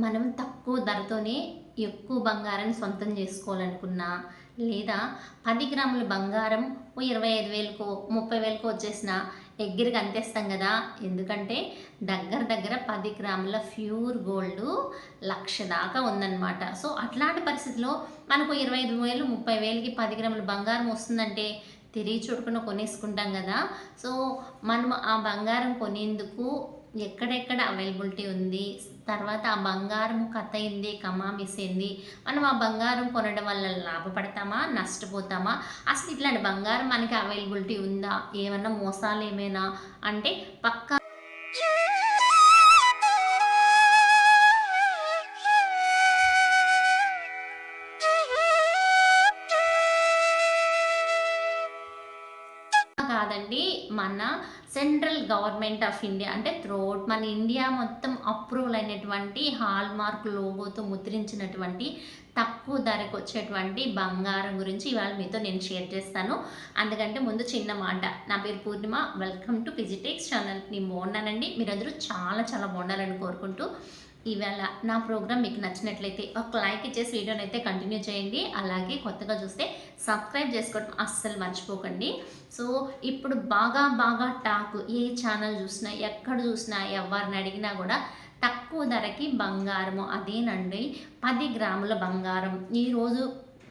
మనం తక్కువ ధరతోనే ఎక్కువ బంగారాన్ని సొంతం చేసుకోవాలనుకున్నా లేదా పది గ్రాముల బంగారం ఓ ఇరవై ఐదు వేలకు ముప్పై వేలకు వచ్చేసిన ఎగ్గిరికి అంతేస్తాం కదా. ఎందుకంటే దగ్గర దగ్గర పది గ్రాముల ప్యూర్ గోల్డ్ లక్ష దాకా ఉందన్నమాట. సో అట్లాంటి పరిస్థితిలో మనకు ఇరవై ఐదు వేలు ముప్పై వేలకి పది గ్రాముల బంగారం వస్తుందంటే తిరిగి చూడకుండా కొనేసుకుంటాం కదా. సో మనం ఆ బంగారం కొనేందుకు ఎక్కడెక్కడ అవైలబిలిటీ ఉంది తర్వాత ఆ బంగారం కథ అయింది కమామిసింది మనం ఆ బంగారం కొనడం వల్ల లాభపడతామా? నష్టపోతామా? అసలు ఇట్లాంటి బంగారం మనకి అవైలబిలిటీ ఉందా? ఏమన్నా మోసాలు ఏమైనా అంటే పక్కా కాదండి మన సెంట్రల్ గవర్నమెంట్ ఆఫ్ ఇండియా అంటే త్రోట్ మన ఇండియా మొత్తం అప్రూవల్ అయినటువంటి హాల్ మార్క్ లోగోతో ముద్రించినటువంటి తక్కువ ధరకు వచ్చేటువంటి బంగారం గురించి ఇవాళ మీతో నేను షేర్ చేస్తాను. అందుకంటే ముందు చిన్న మాట నా పేరు పూర్ణిమ వెల్కమ్ టు పిజిటెక్స్ ఛానల్. నేను బాగున్నానండి మీరందరూ చాలా చాలా బాగుండాలని కోరుకుంటూ ఇవాళ నా ప్రోగ్రామ్ మీకు నచ్చినట్లయితే ఒక లైక్ ఇచ్చేసి వీడియోని అయితే కంటిన్యూ చేయండి. అలాగే కొత్తగా చూస్తే సబ్స్క్రైబ్ చేసుకోవడం అస్సలు మర్చిపోకండి. సో ఇప్పుడు బాగా బాగా టాక్ ఏ ఛానల్ చూసినా ఎక్కడ చూసినా ఎవరిని అడిగినా కూడా తక్కువ ధరకి బంగారము అదేనండి. పది గ్రాముల బంగారం. ఈరోజు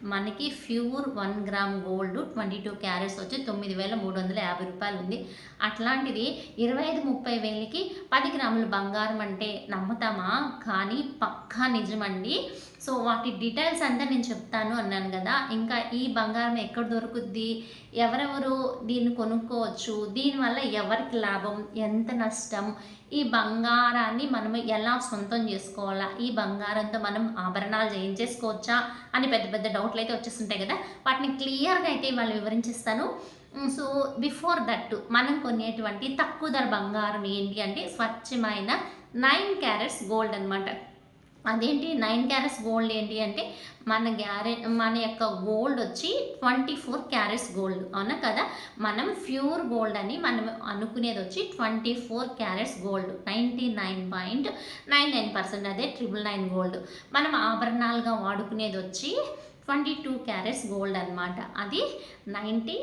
మనకి pure one gram gold twenty two carats వచ్చి తొమ్మిది వేల మూడు వందల యాభై రూపాయలు ఉంది అట్లాంటిది ఇరవై ఐదు ముప్పై వేలకి పది గ్రాములు బంగారం అంటే నమ్ముతామా? కానీ పక్కా నిజమండి. సో వాటి డీటెయిల్స్ అంతా నేను చెప్తాను అన్నాను కదా. ఇంకా ఈ బంగారం ఎక్కడ దొరుకుద్ది? ఎవరెవరు దీన్ని కొనుక్కోవచ్చు? దీనివల్ల ఎవరికి లాభం? ఎంత నష్టం? ఈ బంగారాన్ని మనం ఎలా సొంతం చేసుకోవాలా? ఈ బంగారంతో మనం ఆభరణాలు చేయించేసుకోవచ్చా? అని పెద్ద పెద్ద డౌట్లు అయితే వచ్చేస్తుంటాయి కదా. వాటిని క్లియర్గా అయితే వాళ్ళు వివరించిస్తాను. సో బిఫోర్ దట్ మనం కొనేటువంటి తక్కువ ధర బంగారం ఏంటి అంటే స్వచ్ఛమైన నైన్ క్యారెట్స్ గోల్డ్ అనమాట అదేంటి? నైన్ క్యారెట్స్ గోల్డ్ ఏంటి అంటే మన గ్యారె మన యొక్క గోల్డ్ వచ్చి ట్వంటీ ఫోర్ క్యారెట్స్ గోల్డ్. అవునా కదా? మనం ప్యూర్ గోల్డ్ అని మనం అనుకునేది వచ్చి twenty four carats gold. Ninety nine point nine nine percent అదే ట్రిపుల్ నైన్ గోల్డ్. మనం ఆభరణాలుగా వాడుకునేది వచ్చి ట్వంటీ టూ క్యారెట్స్ గోల్డ్ అనమాట అది నైంటీ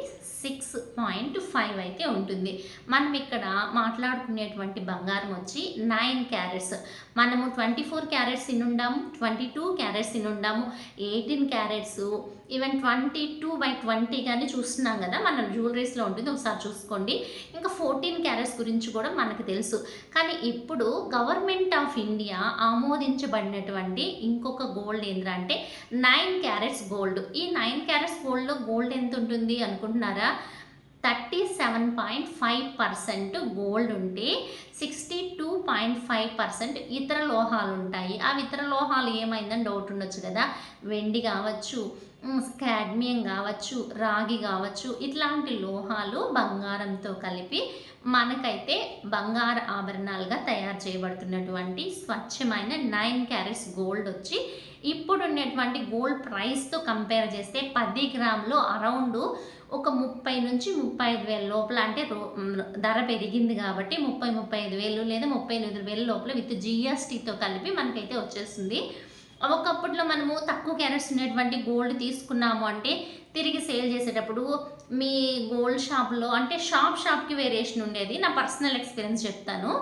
సిక్స్ పాయింట్ ఫైవ్ అయితే ఉంటుంది. మనం ఇక్కడ మాట్లాడుకునేటువంటి బంగారం వచ్చి నైన్ క్యారెట్స్. మనము ట్వంటీ ఫోర్ క్యారెట్స్ తినుండాము twenty two carats తినుండాము eighteen carats even twenty two by twenty కానీ చూస్తున్నాం కదా మన జ్యువెలరీస్లో ఉంటుంది ఒకసారి చూసుకోండి. ఇంకా ఫోర్టీన్ క్యారెట్స్ గురించి కూడా మనకు తెలుసు. కానీ ఇప్పుడు గవర్నమెంట్ ఆఫ్ ఇండియా ఆమోదించబడినటువంటి ఇంకొక గోల్డ్ ఏంటంటే నైన్ క్యారెట్స్ గోల్డ్. ఈ నైన్ క్యారెట్స్ గోల్డ్లో గోల్డ్ ఎంత ఉంటుంది అనుకుంటున్నారా? Thirty seven point five percent gold ఉంటే sixty two point five percent ఇతర లోహాలు ఉంటాయి. ఆ ఇతర లోహాలు ఏమైందని డౌట్ ఉండొచ్చు కదా? వెండి కావచ్చు క్యాడ్మియం కావచ్చు రాగి కావచ్చు ఇట్లాంటి లోహాలు బంగారంతో కలిపి మనకైతే బంగారు ఆభరణాలుగా తయారు చేయబడుతున్నటువంటి స్వచ్ఛమైన నైన్ క్యారెట్స్ గోల్డ్ వచ్చి ఇప్పుడు ఉన్నటువంటి గోల్డ్ ప్రైస్తో కంపేర్ చేస్తే పది గ్రాములు అరౌండ్ ఒక ముప్పై నుంచి ముప్పై ఐదు వేల లోపల అంటే ధర పెరిగింది కాబట్టి ముప్పై ముప్పై ఐదు వేలు లేదా ముప్పై ఎనిమిది వేల లోపల విత్ జిఎస్టీతో కలిపి మనకైతే వచ్చేస్తుంది. ఒకప్పట్లో మనము తక్కువ క్యారెట్స్ ఉన్నటువంటి గోల్డ్ తీసుకున్నాము అంటే తిరిగి సేల్ చేసేటప్పుడు మీ గోల్డ్ షాప్లో అంటే షాప్ షాప్కి వేరియేషన్ ఉండేది. నా పర్సనల్ ఎక్స్పీరియన్స్ చెప్తాను.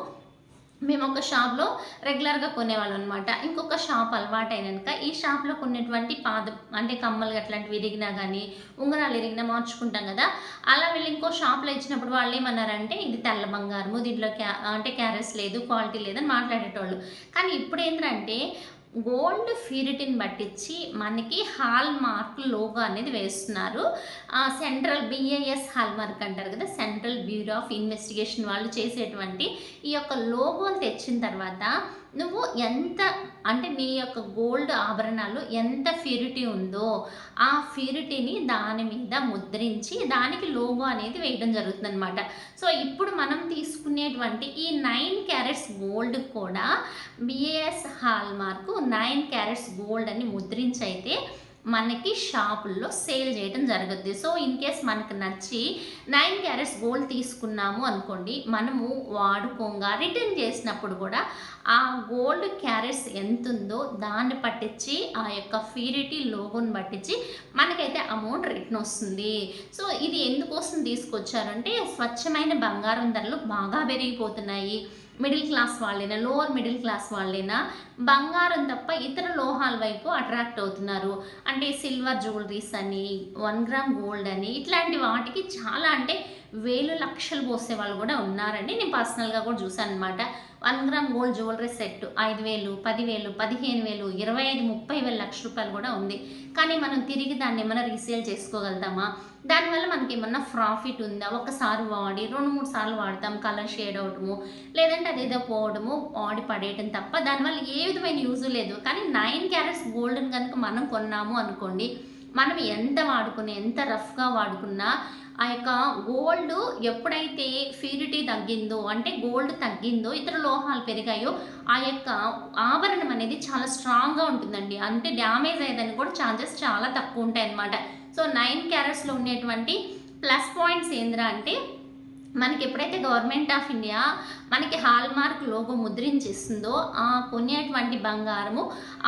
మేము ఒక షాప్లో రెగ్యులర్గా కొనేవాళ్ళం అనమాట ఇంకొక షాప్ అలవాటైనాక ఈ షాప్లో కొనేటువంటి పాద అంటే కమ్మలు అట్లాంటివి విరిగినా కానీ ఉంగరాలు విరిగినా మార్చుకుంటాం కదా. అలా వెళ్ళి ఇంకో షాప్లో ఇచ్చినప్పుడు వాళ్ళు ఏమన్నారంటే ఇది తెల్ల బంగారము దీంట్లో క్యా అంటే క్యారెస్ లేదు క్వాలిటీ లేదని మాట్లాడేటోళ్ళు. కానీ ఇప్పుడు ఏంటంటే గోల్డ్ ప్యూరిటీని పట్టించి మనకి హాల్ మార్క్ లోగో అనేది వేస్తున్నారు. సెంట్రల్ బిఏఎస్ హాల్ మార్క్ అంటారు కదా సెంట్రల్ బ్యూరో ఆఫ్ ఇన్వెస్టిగేషన్ వాళ్ళు చేసేటువంటి ఈ యొక్క లోగోలు తెచ్చిన తర్వాత నువ్వు ఎంత అంటే నీ యొక్క గోల్డ్ ఆభరణాలు ఎంత ప్యూరిటీ ఉందో ఆ ప్యూరిటీని దాని మీద ముద్రించి దానికి లోగో అనేది వేయడం జరుగుతుంది అనమాట సో ఇప్పుడు మనం తీసుకునేటువంటి ఈ నైన్ క్యారెట్స్ గోల్డ్ కూడా BIS hallmark nine carats gold అని ముద్రించి అయితే మనకి షాపుల్లో సేల్ చేయడం జరుగుద్ది. సో ఇన్ కేస్ మనకు నచ్చి నైన్ క్యారెట్స్ గోల్డ్ తీసుకున్నాము అనుకోండి మనము వాడుకోగా రిటర్న్ చేసినప్పుడు కూడా ఆ గోల్డ్ క్యారెట్స్ ఎంత ఉందో దాన్ని పట్టించి ఆ యొక్క ఫీరిటీ లోగోని పట్టించి మనకైతే అమౌంట్ రిటర్న్ వస్తుంది. సో ఇది ఎందుకోసం తీసుకొచ్చారంటే స్వచ్ఛమైన బంగారం ధరలు బాగా పెరిగిపోతున్నాయి. మిడిల్ క్లాస్ వాళ్ళైనా లోవర్ మిడిల్ క్లాస్ వాళ్ళైనా బంగారం తప్ప ఇతర లోహాల వైపు అట్రాక్ట్ అవుతున్నారు. అంటే సిల్వర్ జ్యువెలరీస్ అని వన్ గ్రామ్ గోల్డ్ అని ఇట్లాంటి వాటికి చాలా అంటే వేలు లక్షలు పోసే వాళ్ళు కూడా ఉన్నారండి. నేను పర్సనల్గా కూడా చూసాను అనమాట one gram gold jewellery set ఐదు వేలు పదివేలు పదిహేను వేలు ఇరవై ఐదు ముప్పై వేల లక్ష రూపాయలు కూడా ఉంది. కానీ మనం తిరిగి దాన్ని ఏమైనా రీసేల్ చేసుకోగలుగుతామా? దానివల్ల మనకి ఏమన్నా ప్రాఫిట్ ఉందా? ఒకసారి వాడి రెండు మూడు సార్లు వాడతాం. కలర్ షేడ్ అవటము లేదంటే అదేదో పోవడము వాడి పడేయటం తప్ప దానివల్ల ఏ విధమైన యూజ్ లేదు. కానీ నైన్ క్యారెట్స్ గోల్డ్ని కనుక మనం కొన్నాము అనుకోండి మనం ఎంత వాడుకున్నా ఎంత రఫ్గా వాడుకున్నా ఆ యొక్క గోల్డ్ ఎప్పుడైతే ప్యూరిటీ తగ్గిందో అంటే గోల్డ్ తగ్గిందో ఇతర లోహాలు పెరిగాయో ఆ యొక్క ఆభరణం అనేది చాలా స్ట్రాంగ్గా ఉంటుందండి. అంటే డ్యామేజ్ అయ్యేదని కూడా ఛాన్సెస్ చాలా తక్కువ ఉంటాయి అన్నమాట సో నైన్ క్యారెట్స్లో ఉండేటువంటి ప్లస్ పాయింట్స్ ఏంద్రా అంటే మనకి ఎప్పుడైతే గవర్నమెంట్ ఆఫ్ ఇండియా మనకి హాల్ మార్క్ లోగో ముద్రించిస్తుందో ఆ కొనేటువంటి బంగారము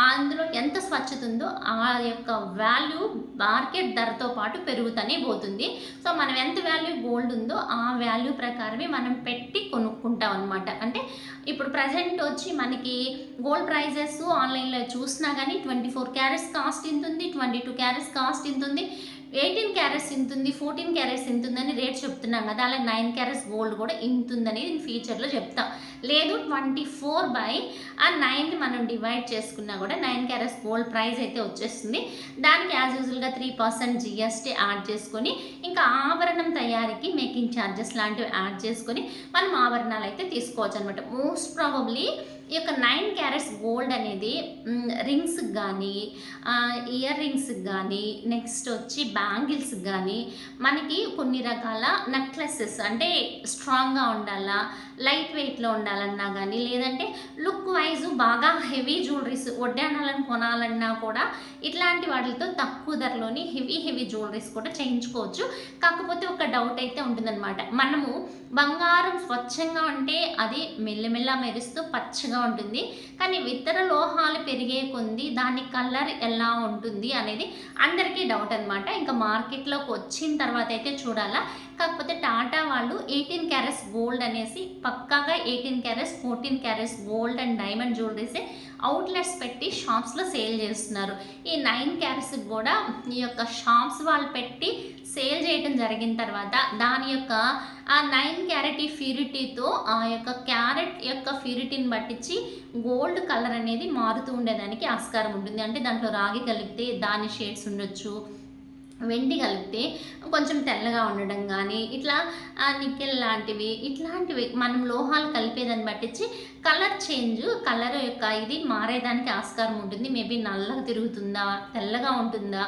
అందులో ఎంత స్వచ్ఛత ఉందో ఆ యొక్క వాల్యూ మార్కెట్ ధరతో పాటు పెరుగుతూనే పోతుంది. సో మనం ఎంత వాల్యూ గోల్డ్ ఉందో ఆ వాల్యూ ప్రకారమే మనం పెట్టి కొనుక్కుంటాం అనమాట అంటే ఇప్పుడు ప్రజెంట్ వచ్చి మనకి గోల్డ్ ప్రైజెస్ ఆన్లైన్లో చూసినా కానీ ట్వంటీ ఫోర్ క్యారెట్స్ కాస్ట్ ఇంతుంది ట్వంటీ టూ క్యారెట్స్ కాస్ట్ ఇంతుంది ఎయిటీన్ క్యారెట్స్ ఇంతుంది ఫోర్టీన్ క్యారెట్స్ ఇంతుందని రేట్ చెప్తున్నాం కదా అలా నైన్ క్యారెట్స్ గోల్డ్ కూడా ఇంతుందని నేను ఫ్యూచర్లో చెప్తాం. లేదు ట్వంటీ ఫోర్ బై ఆ నైన్ని మనం డివైడ్ చేసుకున్నా కూడా నైన్ క్యారెట్స్ గోల్డ్ ప్రైస్ అయితే వచ్చేస్తుంది. దానికి యాజ్ యూజువల్గా త్రీ పర్సెంట్ జిఎస్టీ యాడ్ చేసుకొని ఇంకా ఆభరణం తయారీకి మేకింగ్ ఛార్జెస్ లాంటివి యాడ్ చేసుకొని మనం ఆభరణాలు అయితే తీసుకోవచ్చు అనమాట మోస్ట్ ప్రాబబ్లీ ఈ యొక్క నైన్ క్యారెట్స్ గోల్డ్ అనేది రింగ్స్కి కానీ ఇయర్ రింగ్స్కి కానీ నెక్స్ట్ వచ్చి బ్యాంగిల్స్కి కానీ మనకి కొన్ని రకాల నెక్లెసెస్ అంటే స్ట్రాంగ్గా ఉండాలా లైట్ వెయిట్లో ఉండాలన్నా కానీ లేదంటే లుక్ వైజ్ బాగా హెవీ జ్యువెలరీస్ వడ్డానాలను కొనాలన్నా కూడా ఇట్లాంటి వాటితో తక్కువ ధరలోని హెవీ హెవీ జ్యువెలరీస్ కూడా చేయించుకోవచ్చు. కాకపోతే ఒక డౌట్ అయితే ఉంటుందన్నమాట. మనము బంగారం స్వచ్ఛంగా ఉంటే అది మెల్లమెల్ల మెరుస్తూ పచ్చగా ఉంటుంది. కానీ ఇతర లోహాలు పెరిగే కొంది దాని కలర్ ఎలా ఉంటుంది అనేది అందరికీ డౌట్ అనమాట ఇంకా మార్కెట్లోకి వచ్చిన తర్వాత అయితే చూడాలా. కాకపోతే టాటా వాళ్ళు ఎయిటీన్ క్యారెట్స్ గోల్డ్ అనేసి పక్కాగా eighteen carats fourteen carats gold and diamond జ్యువెలరీసే outlets పెట్టి షాప్స్లో సేల్ చేస్తున్నారు. ఈ నైన్ క్యారెట్స్ కూడా ఈ యొక్క షాప్స్ వాళ్ళు పెట్టి సేల్ చేయడం జరిగిన తర్వాత దాని యొక్క ఆ నైన్ క్యారెట్ ఫ్యూరిటీతో ఆ యొక్క క్యారెట్ యొక్క ఫ్యూరిటీని పట్టించి గోల్డ్ కలర్ అనేది మారుతూ ఉండేదానికి ఆస్కారం ఉంటుంది. అంటే దాంట్లో రాగి కలిపితే దాని షేడ్స్ ఉండొచ్చు. వెండి కలిపితే కొంచెం తెల్లగా ఉండడం కానీ ఇట్లా నిక్కెల్ లాంటివి ఇట్లాంటివి మనం లోహాలు కలిపేదాన్ని బట్టించి కలర్ చేంజ్ కలర్ యొక్క ఇది మారేదానికి ఆస్కారం ఉంటుంది. మేబీ నల్లగా తిరుగుతుందా తెల్లగా ఉంటుందా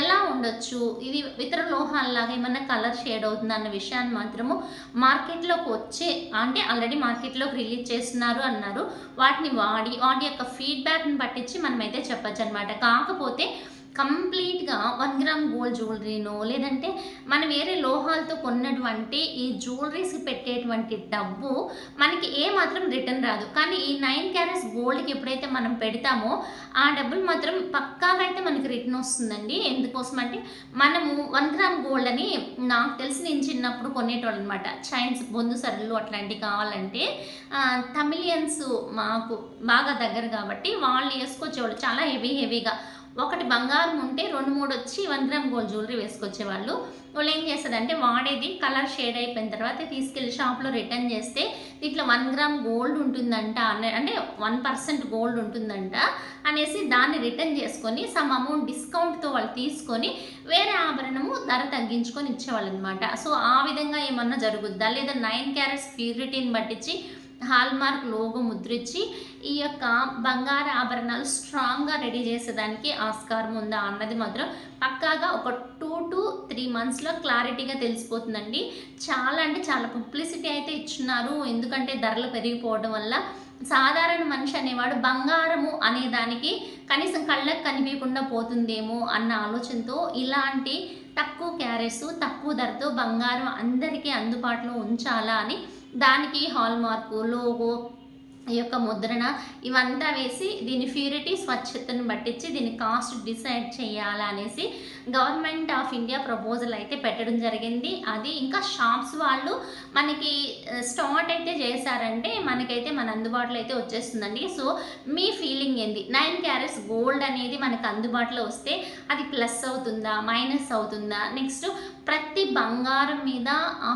ఎలా ఉండొచ్చు ఇది ఇతర లోహాలలాగా ఏమన్నా కలర్ షేడ్ అవుతుందా అన్న విషయాన్ని మాత్రము మార్కెట్లోకి వచ్చే అంటే ఆల్రెడీ మార్కెట్లోకి రిలీజ్ చేస్తున్నారు అన్నారు. వాటిని వాడి వాటి యొక్క ఫీడ్బ్యాక్ని పట్టించి మనమైతే చెప్పచ్చు అనమాట కాకపోతే కంప్లీట్గా వన్ గ్రామ్ గోల్డ్ జ్యువెలరీనో లేదంటే మనం వేరే లోహాలతో కొన్నటువంటి ఈ జ్యువెలరీస్కి పెట్టేటువంటి డబ్బు మనకి ఏ మాత్రం రిటర్న్ రాదు. కానీ ఈ నైన్ క్యారెట్స్ గోల్డ్కి ఎప్పుడైతే మనం పెడతామో ఆ డబ్బులు మాత్రం పక్కాగా అయితే మనకి రిటర్న్ వస్తుందండి. ఎందుకోసం అంటే మనము వన్ గ్రామ్ గోల్డ్ అని నాకు తెలిసి నేను చిన్నప్పుడు కొనేటోళ్ళు అనమాట చైన్స్ బొందు సరులు అట్లాంటివి కావాలంటే తమిళియన్స్ మాకు బాగా దగ్గర కాబట్టి వాళ్ళు వేసుకొచ్చేవాళ్ళు. చాలా హెవీ హెవీగా. ఒకటి బంగారం ఉంటే రెండు మూడు వచ్చి వన్ గ్రామ్ గోల్డ్ జ్యువెలరీ వేసుకొచ్చేవాళ్ళు. వాళ్ళు ఏం చేస్తారంటే వాడేది కలర్ షేడ్ అయిపోయిన తర్వాత తీసుకెళ్ళి షాప్లో రిటర్న్ చేస్తే దీంట్లో వన్ గ్రామ్ గోల్డ్ ఉంటుందంట అంటే వన్ పర్సెంట్ గోల్డ్ ఉంటుందంట అనేసి దాన్ని రిటర్న్ చేసుకొని సమ్ అమౌంట్ డిస్కౌంట్తో వాళ్ళు తీసుకొని వేరే ఆభరణము ధర తగ్గించుకొని ఇచ్చేవాళ్ళు అనమాట సో ఆ విధంగా ఏమన్నా జరుగుద్దా? లేదా నైన్ క్యారెట్స్ ప్యూరిటీని పట్టించి హాల్మార్క్ లోగో ముద్రించి ఈ యొక్క బంగార ఆభరణాలు స్ట్రాంగ్గా రెడీ చేసేదానికి ఆస్కారం ఉందా అన్నది మాత్రం పక్కాగా ఒక టూ టు త్రీ మంత్స్లో క్లారిటీగా తెలిసిపోతుందండి. చాలా అంటే చాలా పబ్లిసిటీ అయితే ఇచ్చున్నారు. ఎందుకంటే ధరలు పెరిగిపోవడం వల్ల సాధారణ మనిషి అనేవాడు బంగారము అనే దానికి కనీసం కళ్ళకు కనిపించకుండా పోతుందేమో అన్న ఆలోచనతో ఇలాంటి తక్కువ క్యారెట్స్ తక్కువ ధరతో బంగారం అందరికీ అందుబాటులో ఉంచాలా అని దానికి హాల్ మార్కు లోగో ఈ యొక్క ముద్రణ ఇవంతా వేసి దీని ప్యూరిటీ స్వచ్ఛతను పట్టించి దీని కాస్ట్ డిసైడ్ చేయాలనేసి గవర్నమెంట్ ఆఫ్ ఇండియా ప్రపోజల్ అయితే పెట్టడం జరిగింది. అది ఇంకా షాప్స్ వాళ్ళు మనకి స్టార్ట్ అయితే చేశారంటే మనకైతే మన అందుబాటులో అయితే వచ్చేస్తుందండి. సో మీ ఫీలింగ్ ఏంది? నైన్ క్యారెట్స్ గోల్డ్ అనేది మనకు అందుబాటులో వస్తే అది ప్లస్ అవుతుందా మైనస్ అవుతుందా? నెక్స్ట్ ప్రతి బంగారం మీద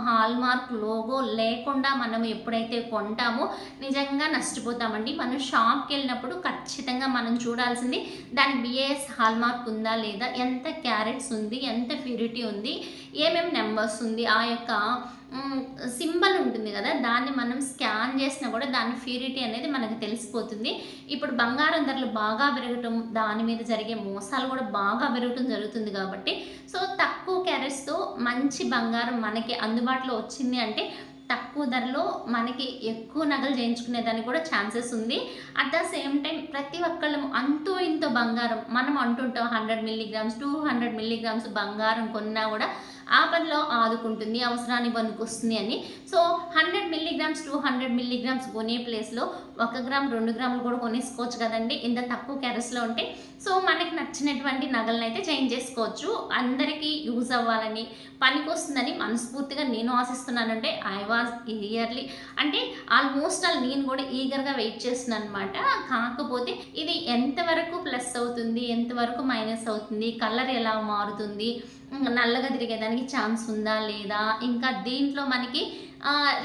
హాల్ మార్క్ లోగో లేకుండా మనం ఎప్పుడైతే కొంటామో నిజంగా నష్టపోతామండి. మనం షాప్కి వెళ్ళినప్పుడు ఖచ్చితంగా మనం చూడాల్సింది దాని బిఏఎస్ హాల్ మార్క్ ఉందా లేదా ఎంత క్యారెట్స్ ఉంది ఎంత ప్యూరిటీ ఉంది ఏమేమి నెంబర్స్ ఉంది ఆ యొక్క సింబల్ ఉంటుంది కదా దాన్ని మనం స్కాన్ చేసినా కూడా దాని ప్యూరిటీ అనేది మనకు తెలిసిపోతుంది. ఇప్పుడు బంగారం ధరలు బాగా పెరగటం దాని మీద జరిగే మోసాలు కూడా బాగా పెరగటం జరుగుతుంది కాబట్టి సో తక్కువ క్యారెట్స్తో మంచి బంగారం మనకి అందుబాటులో వచ్చింది అంటే తక్కువ ధరలో మనకి ఎక్కువ నగలు చేయించుకునేదానికి కూడా ఛాన్సెస్ ఉంది. అట్ ద సేమ్ టైం ప్రతి ఒక్కళ్ళం అంతో ఇంతో బంగారం మనం అంటుంటాం hundred milligrams two hundred milligrams బంగారం కొన్నా కూడా ఆపదలో ఆదుకుంటుంది అవసరాన్ని వస్తుంది అని. So hundred milligrams two hundred milligrams కొనే ప్లేస్లో ఒక గ్రామ్ రెండు గ్రాములు కూడా కొనేసుకోవచ్చు కదండి. ఇంత తక్కువ క్యారెట్స్లో ఉంటే సో మనకి నచ్చినటువంటి నగలను అయితే చేంజ్ చేసుకోవచ్చు. అందరికీ యూజ్ అవ్వాలని పనికొస్తుందని మనస్ఫూర్తిగా నేను ఆశిస్తున్నానంటే ఐ వాజ్ ఇయర్లీ అంటే ఆల్మోస్ట్ ఆల్ నేను కూడా ఈగర్గా వెయిట్ చేస్తున్నాను అనమాట కాకపోతే ఇది ఎంతవరకు ప్లస్ అవుతుంది ఎంతవరకు మైనస్ అవుతుంది కలర్ ఎలా మారుతుంది నల్లగా తిరిగేదానికి ఛాన్స్ ఉందా లేదా ఇంకా దీంట్లో మనకి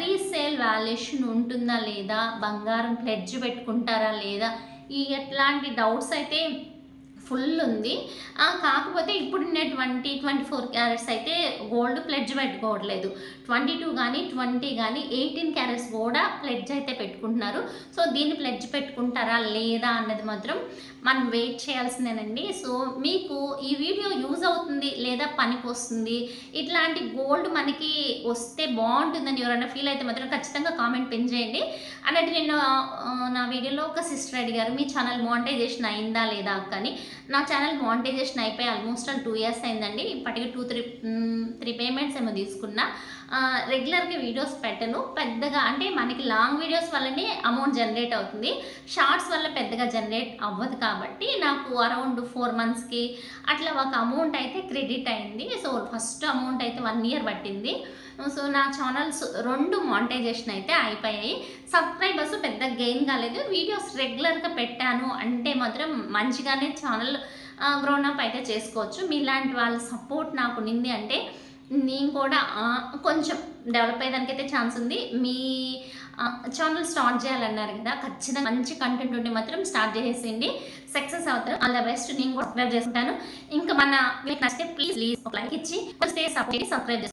రీసేల్ వాల్యుయేషన్ ఉంటుందా లేదా బంగారం ప్లెడ్జ్ పెట్టుకుంటారా లేదా ఈ ఎట్లాంటి డౌట్స్ అయితే ఫుల్ ఉంది కాకపోతే ఇప్పుడున్న ట్వంటీ ట్వంటీ ఫోర్ క్యారెట్స్ అయితే గోల్డ్ ప్లెడ్జ్ పెట్టుకోవట్లేదు. ట్వంటీ టూ కానీ ట్వంటీ కానీ ఎయిటీన్ క్యారెట్స్ కూడా ప్లెడ్జ్ అయితే పెట్టుకుంటున్నారు. సో దీన్ని ప్లెడ్జ్ పెట్టుకుంటారా లేదా అన్నది మాత్రం మనం వెయిట్ చేయాల్సిందేనండి. సో మీకు ఈ వీడియో యూజ్ అవుతుంది లేదా పనికి వస్తుంది ఇట్లాంటి గోల్డ్ మనకి వస్తే బాగుంటుందని ఎవరైనా ఫీల్ అయితే మాత్రం ఖచ్చితంగా కామెంట్ పెన్ చేయండి. అన్నట్టు నేను నా వీడియోలో ఒక సిస్టర్ అడిగారు మీ ఛానల్ మానిటైజేషన్ అయిందా లేదా కానీ నా ఛానల్ మానిటైజేషన్ అయిపోయి ఆల్మోస్ట్ ఆల్ టూ ఇయర్స్ అయిందండి. ఇప్పటికీ టూ త్రీ త్రీ పేమెంట్స్ ఏమో తీసుకున్నా. రెగ్యులర్గా వీడియోస్ పెట్టను. పెద్దగా అంటే మనకి లాంగ్ వీడియోస్ వల్లనే అమౌంట్ జనరేట్ అవుతుంది. షార్ట్స్ వల్ల పెద్దగా జనరేట్ అవ్వదు కాబట్టి నాకు అరౌండ్ ఫోర్ మంత్స్కి అట్లా ఒక అమౌంట్ అయితే క్రెడిట్ అయింది. సో ఫస్ట్ అమౌంట్ అయితే వన్ ఇయర్ పట్టింది. సో నా ఛానల్స్ రెండు మానిటైజేషన్ అయితే అయిపోయాయి. సబ్స్క్రైబర్స్ పెద్ద గెయిన్ కాలేదు. వీడియోస్ రెగ్యులర్గా పెట్టాను అంటే మాత్రం మంచిగానే ఛానల్ గ్రోనప్ అయితే చేసుకోవచ్చు. మీలాంటి వాళ్ళ సపోర్ట్ నాకు నింది అంటే నేను కూడా కొంచెం డెవలప్ అయ్యేదానికైతే ఛాన్స్ ఉంది. మీ ఛానల్ స్టార్ట్ చేయాలన్నారు కదా ఖచ్చితంగా మంచి కంటెంట్ ఉంటే మాత్రం స్టార్ట్ చేసేయండి. సక్సెస్ అవుతారు. ఆల్ ద బెస్ట్ నేను కూడా సబ్స్క్రైబ్ చేసుకుంటాను. ఇంకా మన మీకు నచ్చితే ప్లీజ్ ప్లీజ్ ఒక లైక్ ఇచ్చి సపోర్ట్ సబ్స్క్రైబ్